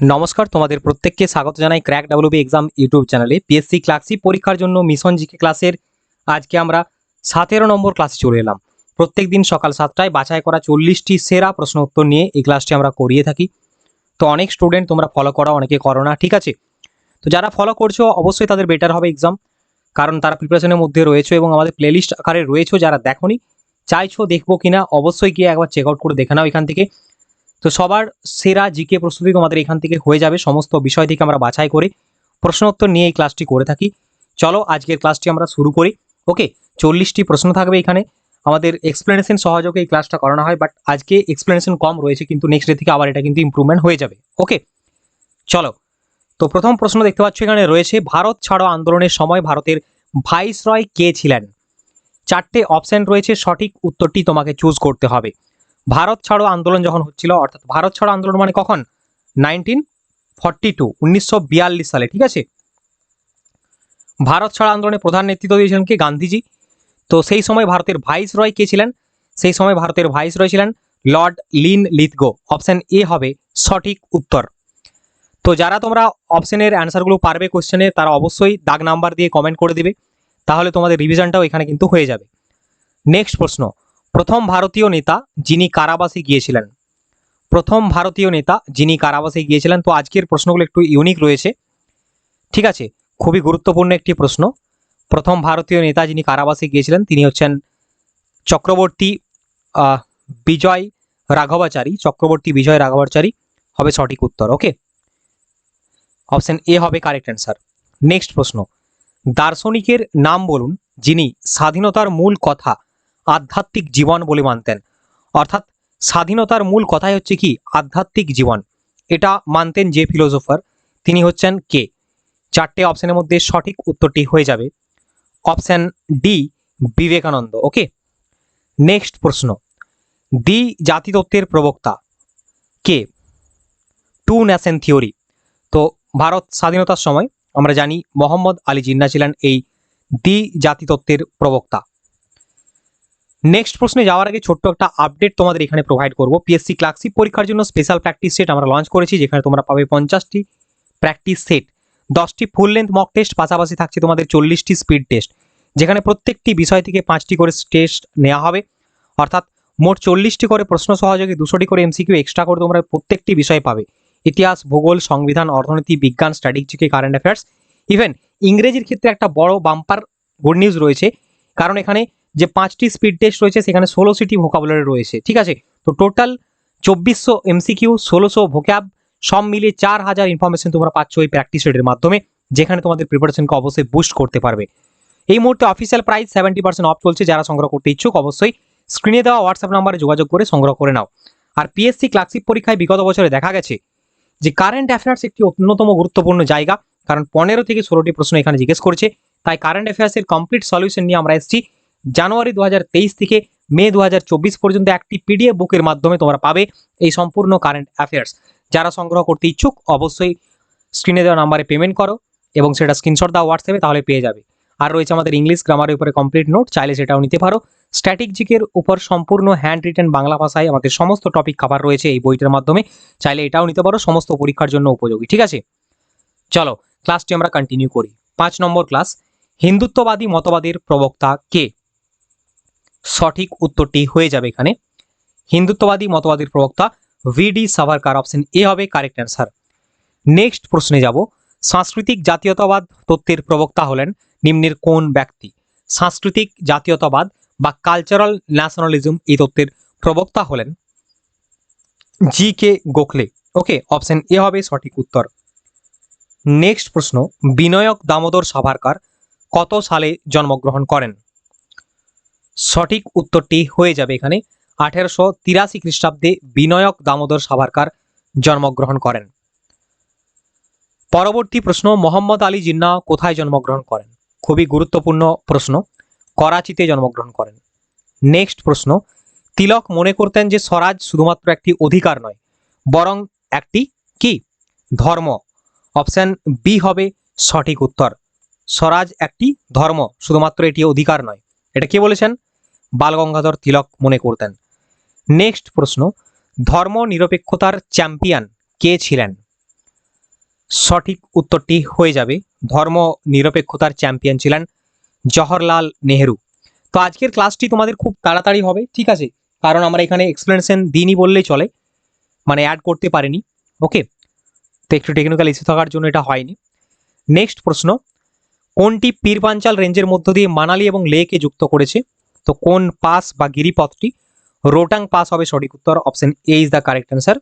নমস্কার, তোমাদের প্রত্যেককে স্বাগত জানাই ক্র্যাক ডাব্লিউবি এক্সাম ইউটিউব চ্যানেলে। পিএসসি ক্লাসিক পরীক্ষার জন্য মিশন জিকে ক্লাসের আজকে আমরা সতেরো নম্বর ক্লাসে চলে এলাম। প্রত্যেক দিন সকাল সাতটায় বাছাই করা চল্লিশটি সেরা প্রশ্ন উত্তর নিয়ে এই ক্লাসটি আমরা করিয়ে থাকি। তো অনেক স্টুডেন্ট তোমরা ফলো করো, অনেকে করো না, ঠিক আছে? তো যারা ফলো করছ, অবশ্যই তাদের বেটার হবে এক্সাম কারণ তারা প্রিপারেশনের মধ্যে রয়েছে এবং আমাদের প্লেলিস্ট আকারে রয়েছে, যারা দেখোনি, চাইছো দেখব কিনা, অবশ্যই গিয়ে একবার চেক আউট করে দেখে নাও এখান থেকে। তো সবার সেরা জিকে প্রস্তুতি তোমাদের এখান থেকে হয়ে যাবে। সমস্ত বিষয় থেকে আমরা বাছাই করে প্রশ্ন উত্তর নিয়ে এই ক্লাসটি করে থাকি। চলো, আজকের ক্লাসটি আমরা শুরু করি। ওকে, চল্লিশটি প্রশ্ন থাকবে এখানে। আমাদের এক্সপ্লেনেশন সহযোগে এই ক্লাসটা করানো হয় বাট আজকে এক্সপ্লেনেশন কম রয়েছে, কিন্তু নেক্সট ডে থেকে আবার এটা কিন্তু ইমপ্রুভমেন্ট হয়ে যাবে। ওকে, চলো। তো প্রথম প্রশ্ন দেখতে পাচ্ছ এখানে রয়েছে, ভারত ছাড়ো আন্দোলনের সময় ভারতের ভাইসরয় কে ছিলেন? চারটে অপশন রয়েছে, সঠিক উত্তরটি তোমাকে চুজ করতে হবে। ভারত ছাড়ো আন্দোলন যখন হচ্ছিল, অর্থাৎ ভারত ছাড়ো আন্দোলন মানে কখন? নাইনটিন ফর্টি টু উনিশশো বিয়াল্লিশ সালে, ঠিক আছে? ভারত ছাড়ো আন্দোলনে প্রধান নেতৃত্ব দিয়েছিলেন কি? গান্ধীজি। তো সেই সময় ভারতের ভাইস রয় কে ছিলেন? সেই সময় ভারতের ভাইস রয় ছিলেন Lord Linlithgow option A হবে সঠিক উত্তর। তো যারা তোমরা অপশনের অ্যান্সারগুলো পারবে কোশ্চেনে তারা অবশ্যই দাগ নাম্বার দিয়ে কমেন্ট করে দিবে। তাহলে তোমাদের রিভিশনটাও এখানে কিন্তু হয়ে যাবে। নেক্সট প্রশ্ন। প্রথম ভারতীয় নেতা যিনি কারাবাসে গিয়েছিলেন। প্রথম ভারতীয় নেতা যিনি কারাবাসে গিয়েছিলেন। তো আজকের প্রশ্নগুলো একটু ইউনিক রয়েছে। ঠিক আছে, খুবই গুরুত্বপূর্ণ একটি প্রশ্ন। প্রথম ভারতীয় নেতা যিনি কারাবাসে গিয়েছিলেন, তিনি হচ্ছেন চক্রবর্তী বিজয় রাঘবাচারী। চক্রবর্তী বিজয় রাঘবাচারী হবে সঠিক উত্তর ওকে অপশন এ হবে কারেক্ট অ্যান্সার নেক্সট প্রশ্ন। দার্শনিকের নাম বলুন যিনি স্বাধীনতার মূল কথা আধ্যাত্মিক জীবন বলে মানতেন। অর্থাৎ স্বাধীনতার মূল কথাই হচ্ছে কি? আধ্যাত্মিক জীবন। এটা মানতেন যে ফিলোসোফার তিনি হচ্ছেন কে? চারটে অপশনের মধ্যে সঠিক উত্তরটি হয়ে যাবে। Option D Vivekananda okay next প্রশ্ন। দি জাতিতত্ত্বের প্রবক্তা কে? টু ন্যাশন থিওরি তো ভারত স্বাধীনতার সময় আমরা জানি মোহাম্মদ আলী জিন্না ছিলেন এই দি জাতিতত্ত্বের প্রবক্তা। নেক্সট প্রশ্নে যাওয়ার আগে ছোট্ট একটা আপডেট তোমাদের এখানে প্রোভাইড করব। পিএসসি ক্লাসিক পরীক্ষার জন্য স্পেশাল প্র্যাকটিস সেট আমরা লঞ্চ করেছি, যেখানে তোমরা পাবে পঞ্চাশটি প্র্যাকটিস সেট দশটি ফুল লেন্থ মক টেস্ট পাশাপাশি থাকছে তোমাদের চল্লিশটি স্পিড টেস্ট যেখানে প্রত্যেকটি বিষয় থেকে পাঁচটি করে টেস্ট নেওয়া হবে। অর্থাৎ মোট চল্লিশটি করে প্রশ্ন সহযোগে দুশোটি করে এমসিকিউ এক্সট্রা করে তোমরা প্রত্যেকটি বিষয় পাবে। ইতিহাস, ভূগোল, সংবিধান, অর্থনীতি, বিজ্ঞান স্ট্র্যাটেজিকে কারেন্ট অ্যাফেয়ার্স ইভেন ইংরেজির ক্ষেত্রে একটা বড় বাম্পার গুড নিউজ রয়েছে। কারণ এখানে যে পাঁচটি স্পিড টেস্ট রয়েছে, সেখানে ষোলোশোটি ভোকাবুলারি রয়েছে, ঠিক আছে? তো টোটাল চব্বিশশো এমসিকিউ ষোলোশো ভোক্যাব সব মিলিয়ে চার হাজার ইনফরমেশন তোমরা পাচ্ছ এই প্র্যাকটিস রেটের মাধ্যমে, যেখানে তোমাদের প্রিপারেশনকে অবশ্যই বুস্ট করতে পারবে। এই মুহূর্তে official price seventy percent off চলছে, যারা সংগ্রহ করতে ইচ্ছুক, অবশ্যই স্ক্রিনে দেওয়া হোয়াটসঅ্যাপ নাম্বারে যোগাযোগ করে সংগ্রহ করে নাও। আর পিএসসি ক্লাসিক পরীক্ষায় বিগত বছরে দেখা গেছে যে কারেন্ট অ্যাফেয়ার্স একটি অন্যতম গুরুত্বপূর্ণ জায়গা, কারণ পনেরো থেকে ষোলোটি প্রশ্ন এখানে জিজ্ঞেস করছে। তাই কারেন্ট অ্যাফেয়ার্সের কমপ্লিট সলিউশন নিয়ে আমরা এসেছি। জানুয়ারি দু হাজার তেইশ থেকে মে দু হাজার চব্বিশ পর্যন্ত একটি পিডিএফ বুকের মাধ্যমে তোমরা পাবে এই সম্পূর্ণ কারেন্ট অ্যাফেয়ার্স যারা সংগ্রহ করতে ইচ্ছুক, অবশ্যই স্ক্রিনে দেওয়া নাম্বারে পেমেন্ট করো এবং সেটা স্ক্রিনশট দাও হোয়াটসঅ্যাপে তাহলে পেয়ে যাবে। আর রয়েছে আমাদের ইংলিশ গ্রামারের উপরে কমপ্লিট নোট চাইলে সেটাও নিতে পারো। স্ট্র্যাটেজিকের উপর সম্পূর্ণ হ্যান্ড রিটেন বাংলা ভাষায় আমাদের সমস্ত টপিক খাবার রয়েছে এই বইটার মাধ্যমে। চাইলে এটাও নিতে পারো, সমস্ত পরীক্ষার জন্য উপযোগী, ঠিক আছে? চলো ক্লাসটি আমরা কন্টিনিউ করি। পাঁচ নম্বর ক্লাস হিন্দুত্ববাদী মতবাদের প্রবক্তা কে? সঠিক উত্তরটি হয়ে যাবে এখানে। হিন্দুত্ববাদী মতবাদের প্রবক্তা ভিডি সাভারকার অপশন এ হবে কারেক্ট অ্যান্সার নেক্সট প্রশ্নে যাব। সাংস্কৃতিক জাতীয়তাবাদ তত্ত্বের প্রবক্তা হলেন নিম্নের কোন ব্যক্তি? সাংস্কৃতিক জাতীয়তাবাদ বা কালচারাল ন্যাশনালিজম এই তত্ত্বের প্রবক্তা হলেন জি কে গোখলে। ওকে অপশন এ হবে সঠিক উত্তর। নেক্সট প্রশ্ন, বিনয়ক দামোদর সাভারকার কত সালে জন্মগ্রহণ করেন? সঠিক উত্তরটি হয়ে যাবে এখানে। আঠেরোশো তিরাশি খ্রিস্টাব্দে বিনয়ক দামোদর সাভারকার জন্মগ্রহণ করেন। পরবর্তী প্রশ্ন, মোহাম্মদ আলী জিন্না কোথায় জন্মগ্রহণ করেন? খুবই গুরুত্বপূর্ণ প্রশ্ন, করাচিতে জন্মগ্রহণ করেন। নেক্সট প্রশ্ন, তিলক মনে করতেন যে স্বরাজ শুধুমাত্র একটি অধিকার নয়, বরং একটি কি? ধর্ম। অপশন বি হবে সঠিক উত্তর। স্বরাজ একটি ধর্ম, শুধুমাত্র এটি অধিকার নয়। এটা কে বলেছেন? বালগঙ্গাধর তিলক মনে করতেন। নেক্সট প্রশ্ন ধর্ম নিরপেক্ষতার চ্যাম্পিয়ন কে ছিলেন? সঠিক উত্তরটি হয়ে যাবে ধর্ম নিরপেক্ষতার চ্যাম্পিয়ন ছিলেন জওহরলাল নেহেরু। তো আজকের ক্লাসটি তোমাদের খুব তাড়াতাড়ি হবে, ঠিক আছে? কারণ আমরা এখানে এক্সপ্লেনেশন দিনই বললেই চলে মানে অ্যাড করতে পারিনি ওকে তো একটু টেকনিক্যাল ইস্যু থাকার জন্য এটা হয়নি। নেক্সট প্রশ্ন, কোনটি পীরপাঞ্চাল রেঞ্জের মধ্য দিয়ে মানালি এবং লেকে যুক্ত করেছে? তো কোন পাস বা গিরিপথটি রোটাং পাস হবে সঠিক উত্তর option A is the correct answer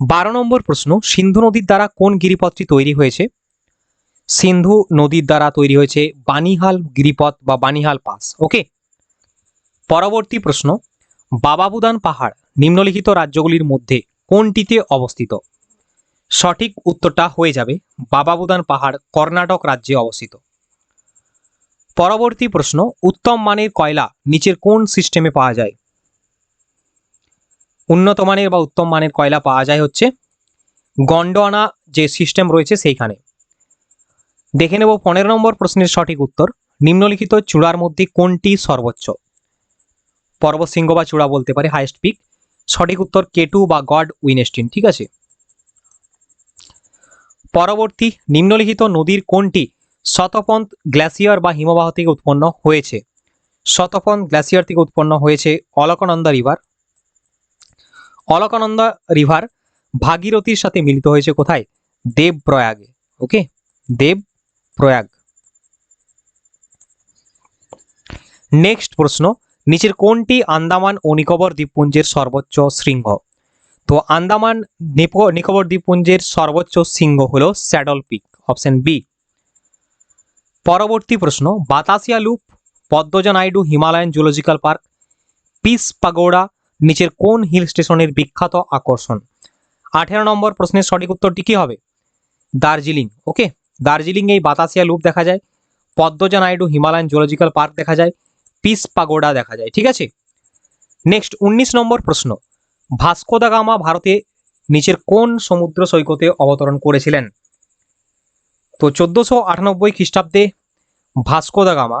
বারো নম্বর প্রশ্ন, সিন্ধু নদীর দ্বারা কোন গিরিপথটি তৈরি হয়েছে? সিন্ধু নদীর দ্বারা তৈরি হয়েছে বানিহাল গিরিপথ বা বানিহাল পাস ওকে পরবর্তী প্রশ্ন, বাবাবুদান পাহাড়, নিম্নলিখিত রাজ্যগুলির মধ্যে কোনটিতে অবস্থিত? সঠিক উত্তরটা হয়ে যাবে বাবাবুদান পাহাড়, কর্ণাটক রাজ্যে অবস্থিত। পরবর্তী প্রশ্ন, উত্তম মানের কয়লা নিচের কোন সিস্টেমে পাওয়া যায়? উন্নত মানের বা উত্তম মানের কয়লা পাওয়া যায় হচ্ছে গন্ডোয়ানা যে সিস্টেম রয়েছে সেইখানে। দেখে নেব পনেরো নম্বর প্রশ্নের সঠিক উত্তর। নিম্নলিখিত চূড়ার মধ্যে কোনটি সর্বোচ্চ? পর্বতশৃঙ্গ বা চূড়া বলতে পারে হাইয়েস্ট পিক সঠিক উত্তর কেটু বা গড উইনেস্টিন, ঠিক আছে? পরবর্তী নিম্নলিখিত নদীর কোনটি শতপন্থ গ্লেসিয়ার বা হিমবাহ থেকে উৎপন্ন হয়েছে। শতপন্থ গ্লেসিয়ার থেকে উৎপন্ন হয়েছে অলকানন্দা রিভার। অলকানন্দা রিভার ভাগীরথীর সাথে মিলিত হয়েছে কোথায়? দেব প্রয়াগে ওকে দেব প্রয়াগ নেক্সট প্রশ্ন, নিচের কোনটি আন্দামান ও নিকোবর দ্বীপপুঞ্জের সর্বোচ্চ শৃঙ্গ? তো আন্দামান, নিকো- নিকোবর দ্বীপপুঞ্জের সর্বোচ্চ শৃঙ্গ হলো স্যাডল পিক অপশন বি পরবর্তী প্রশ্ন, Batasia loop, Padmaja Naidu, Himalayan zoological park, peace pagoda, নিচের কোন হিল স্টেশনের বিখ্যাত আকর্ষণ? আঠেরো নম্বর প্রশ্নের সঠিক উত্তরটি কি হবে? দার্জিলিং, ওকে? দার্জিলিং এই বাতাসিয়া লুপ দেখা যায়, Padmaja Naidu, Himalayan zoological park দেখা যায়, পিস পাগোডা দেখা যায়, ঠিক আছে? নেক্সট, উনিশ নম্বর প্রশ্ন, ভাস্কো দা গামা ভারতে নিচের কোন সমুদ্র সৈকতে অবতরণ করেছিলেন? তো চোদ্দোশো আটানব্বই খ্রিস্টাব্দে ভাস্কো দা গামা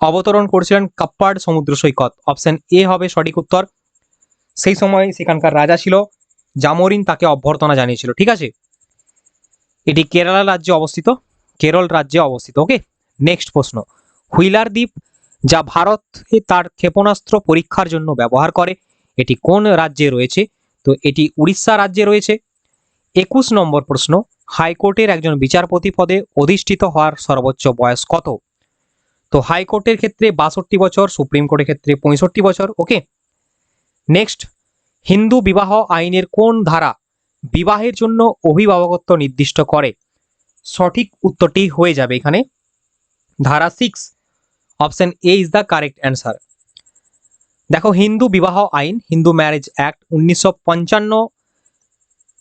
অবতরণ করেছিলেন কাপ্পাড সমুদ্র সৈকত। অপশন এ হবে সঠিক উত্তর। সেই সময় সেখানকার রাজা ছিল। জামোরিন তাকে অভ্যর্থনা জানিয়েছিল। ঠিক আছে? এটি কেরালা রাজ্যে অবস্থিত। কেরল রাজ্যে অবস্থিত। ওকে? নেক্সট প্রশ্ন। হুইলার দ্বীপ যা ভারতে তার ক্ষেপণাস্ত্র পরীক্ষার জন্য ব্যবহার করে, এটি কোন রাজ্যে রয়েছে? তো এটি উড়িষ্যা রাজ্যে রয়েছে। একুশ নম্বর প্রশ্ন, হাইকোর্টের একজন বিচারপতি পদে অধিষ্ঠিত হওয়ার সর্বোচ্চ বয়স কত? তো হাইকোর্টের ক্ষেত্রে বাষট্টি বছর, সুপ্রিম কোর্টের ক্ষেত্রে পঁয়ষট্টি বছর ওকে নেক্সট হিন্দু বিবাহ আইনের কোন ধারা বিবাহের জন্য অভিভাবকত্ব নির্দিষ্ট করে? সঠিক উত্তরটি হয়ে যাবে এখানে। ধারা six option A is the correct answer দেখো, হিন্দু বিবাহ আইন, হিন্দু ম্যারেজ অ্যাক্ট উনিশশো পঞ্চান্ন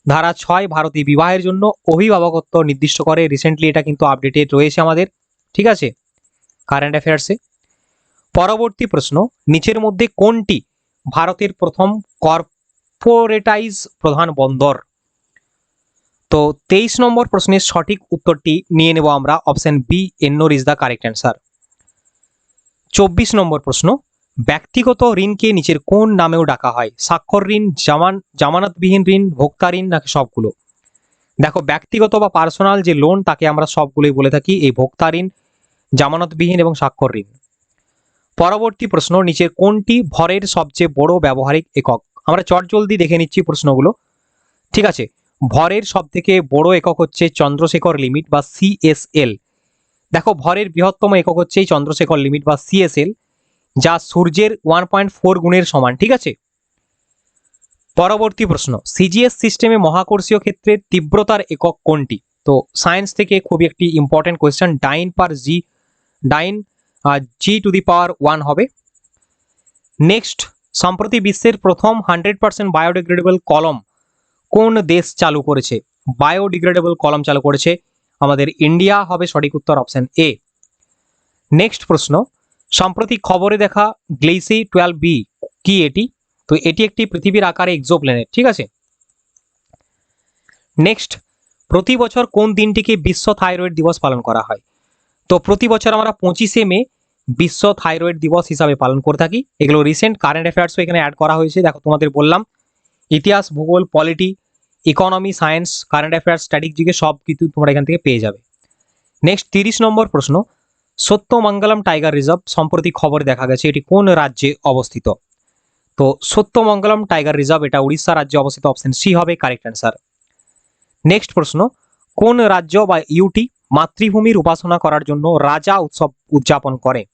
ধারা ছয় ভারতী বিবাহের জন্য অভিভাবকত্ব নির্দিষ্ট করে। রিসেন্টলি এটা কিন্তু আপডেটেড রয়েছে আমাদের। ঠিক আছে? কারেন্ট অ্যাফেয়ার্সে পরবর্তী প্রশ্ন, নিচের মধ্যে কোনটি ভারতের প্রথম কর্পোরেটাইজ প্রধান বন্দর? তো তেইশ নম্বর প্রশ্নের সঠিক উত্তরটি নিয়ে নেব আমরা। Option B Ennore is the correct answer চব্বিশ নম্বর প্রশ্ন ব্যক্তিগত ঋণকে নিচের কোন নামেও ডাকা হয়? স্বাক্ষর ঋণ, জামান, জামানতবিহীন ঋণ, ভোক্তা ঋণ নাকি সবগুলো? দেখো, ব্যক্তিগত বা পার্সোনাল যে লোন তাকে আমরা সবগুলোই বলে থাকি, এই ভোক্তা ঋণ, জামানতবিহীন এবং স্বাক্ষর ঋণ। পরবর্তী প্রশ্ন, নিচের কোনটি ভরের সবচেয়ে বড় ব্যবহারিক একক? আমরা চটজলদি দেখে নিচ্ছি প্রশ্নগুলো। ঠিক আছে, ভরের সব থেকে বড় একক হচ্ছে চন্দ্রশেখর লিমিট বা সিএসএল দেখো, ভরের বৃহত্তম একক হচ্ছে চন্দ্রশেখর লিমিট বা সিএসএল যা সূর্যের ওয়ান পয়েন্ট ফোর গুণের সমান, ঠিক আছে? পরবর্তী প্রশ্ন সিজিএস সিস্টেমে মহাকর্ষীয় ক্ষেত্রের তীব্রতার একক কোনটি? তো সায়েন্স থেকে খুবই একটি important question dyne per G, dyne G to the power one হবে। নেক্সট, সম্প্রতি বিশ্বের প্রথম হান্ড্রেড পার্সেন্ট বায়োডিগ্রেডেবল কলম কোন দেশ চালু করেছে? বায়োডিগ্রেডেবল কলম চালু করেছে আমাদের ইন্ডিয়া হবে সঠিক উত্তর অপশন এ। নেক্সট প্রশ্ন সম্প্রতি খবরে দেখা গ্লেসি টুয়েলভ বি, কি এটি? তো এটি একটি পৃথিবীর আকারে এক্সোপ্ল্যানেট ঠিক আছে? নেক্সট প্রতি বছর কোন দিনটিকে বিশ্ব থাইরয়েড দিবস পালন করা হয়? তো প্রতি বছর আমরা পঁচিশে মে বিশ্ব থাইরয়েড দিবস হিসাবে পালন করে থাকি। এগুলো রিসেন্ট কারেন্ট অ্যাফেয়ার্সও এখানে অ্যাড করা হয়েছে। দেখো, তোমাদের বললাম, ইতিহাস, ভূগোল polity economy science current affairs স্ট্র্যাটেজিকে সব কিছু তোমরা এখান থেকে পেয়ে যাবে। নেক্সট তিরিশ নম্বর প্রশ্ন সত্যমঙ্গলম টাইগার রিজার্ভ সম্প্রতি খবর দেখা গেছে এটি কোন রাজ্যে অবস্থিত? তো সত্যমঙ্গলম টাইগার রিজার্ভ এটা উড়িষ্যা রাজ্যে অবস্থিত, অপশন সি হবে কারেক্ট অ্যান্সার। নেক্সট প্রশ্ন, কোন রাজ্য বা ইউটি মাতৃভূমির উপাসনা করার জন্য রাজা উৎসব উদযাপন করে?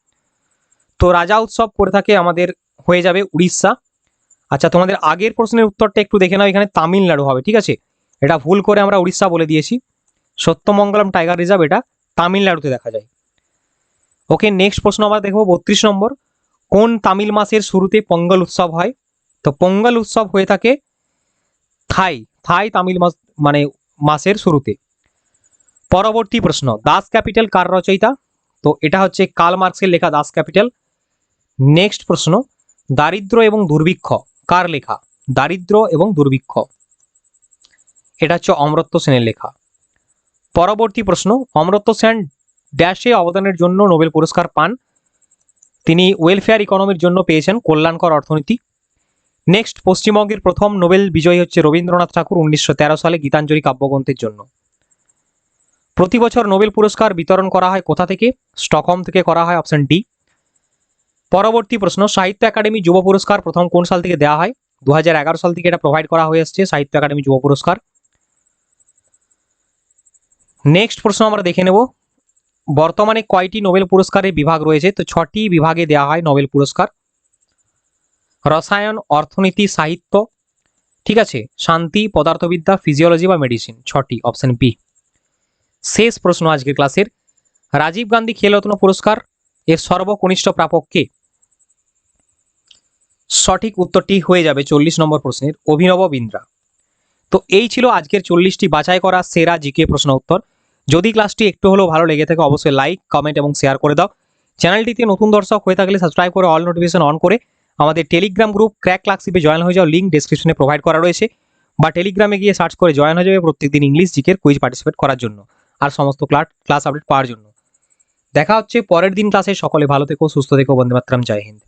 তো রাজা উৎসব করে থাকে আমাদের, হয়ে যাবে উড়িষ্যা। আচ্ছা তোমাদের আগের প্রশ্নের উত্তরটা একটু দেখে নাও, এখানে তামিলনাড়ু হবে, ঠিক আছে? এটা ভুল করে আমরা উড়িষ্যা বলে দিয়েছি। সত্যমঙ্গলম টাইগার রিজার্ভ এটা তামিলনাড়ুতে দেখা যায়। ওকে নেক্সট প্রশ্ন আমরা দেখব বত্রিশ নম্বর। কোন তামিল মাসের শুরুতে পঙ্গল উৎসব হয়? তো পঙ্গল উৎসব হয়ে থাকে থাই থাই তামিল মাস মানে মাসের শুরুতে। পরবর্তী প্রশ্ন, দাস ক্যাপিটাল কার রচয়িতা? তো এটা হচ্ছে কার্ল মার্কসের লেখা দাস ক্যাপিটাল। নেক্সট প্রশ্ন, দারিদ্র এবং দুর্ভিক্ষ কার লেখা? দারিদ্র এবং দুর্ভিক্ষ। এটা হচ্ছে অমরত্ব সেনের লেখা। পরবর্তী প্রশ্ন, অমরত্ব সেন ড্যাশে অবদানের জন্য নোবেল পুরস্কার পান। তিনি ওয়েলফেয়ার ইকোনমির জন্য পেয়েছেন কল্যাণকর অর্থনীতি। নেক্সট, পশ্চিমবঙ্গের প্রথম নোবেল বিজয়ী হচ্ছে রবীন্দ্রনাথ ঠাকুর উনিশশো তেরো সালে গীতাঞ্জলি কাব্যগ্রন্থের জন্য। প্রতি বছর নোবেল পুরস্কার বিতরণ করা হয় কোথা থেকে? স্টকহোম থেকে করা হয় অপশন ডি। পরবর্তী প্রশ্ন, সাহিত্য একাডেমি যুব পুরস্কার প্রথম কোন সাল থেকে দেওয়া হয়? দু হাজার এগারো সাল থেকে এটা প্রোভাইড করা হয়ে আসছে, সাহিত্য একাডেমি যুব পুরস্কার। নেক্সট প্রশ্ন আমরা দেখে নেব। বর্তমানে কয়টি নোবেল পুরস্কারের বিভাগ রয়েছে? তো ছটি বিভাগে দেওয়া হয় নোবেল পুরস্কার। রসায়ন, অর্থনীতি, সাহিত্য, ঠিক আছে? শান্তি, পদার্থবিদ্যা ফিজিওলজি বা মেডিসিন ছটি অপশন বি শেষ প্রশ্ন আজকের ক্লাসের। রাজীব গান্ধী খেলরত্ন পুরস্কার? এর সর্বকনিষ্ঠ প্রাপক সঠিক উত্তরটি হয়ে যাবে চল্লিশ নম্বর প্রশ্নের অভিনব বিন্দ্রা। তো এই ছিল আজকের চল্লিশটি বাছাই করা সেরা জিকে প্রশ্ন উত্তর। যদি ক্লাসটি একটু হলেও ভালো লেগে থাকে, অবশ্যই লাইক কমেন্ট এবং শেয়ার করে দাও। চ্যানেলটিতে নতুন দর্শক হয়ে থাকলে সাবস্ক্রাইব করে অল নোটিফিকেশন অন করে আমাদের টেলিগ্রাম গ্রুপ ক্র্যাক ক্লাসিপে জয়েন হয়ে যাও। লিঙ্ক ডেসক্রিপশনে প্রোভাইড করা রয়েছে। বা টেলিগ্রামে গিয়ে সার্চ করে জয়েন হয়ে যাবে প্রত্যেকদিন ইংলিশ জিকের কুইজ পার্টিসিপেট করার জন্য আর সমস্ত ক্লাস ক্লাস আপডেট পাওয়ার জন্য। দেখা হচ্ছে পরের দিন ক্লাসে সকলে ভালো থেকো, সুস্থ থেকো, বন্দে জয় হিন্দ।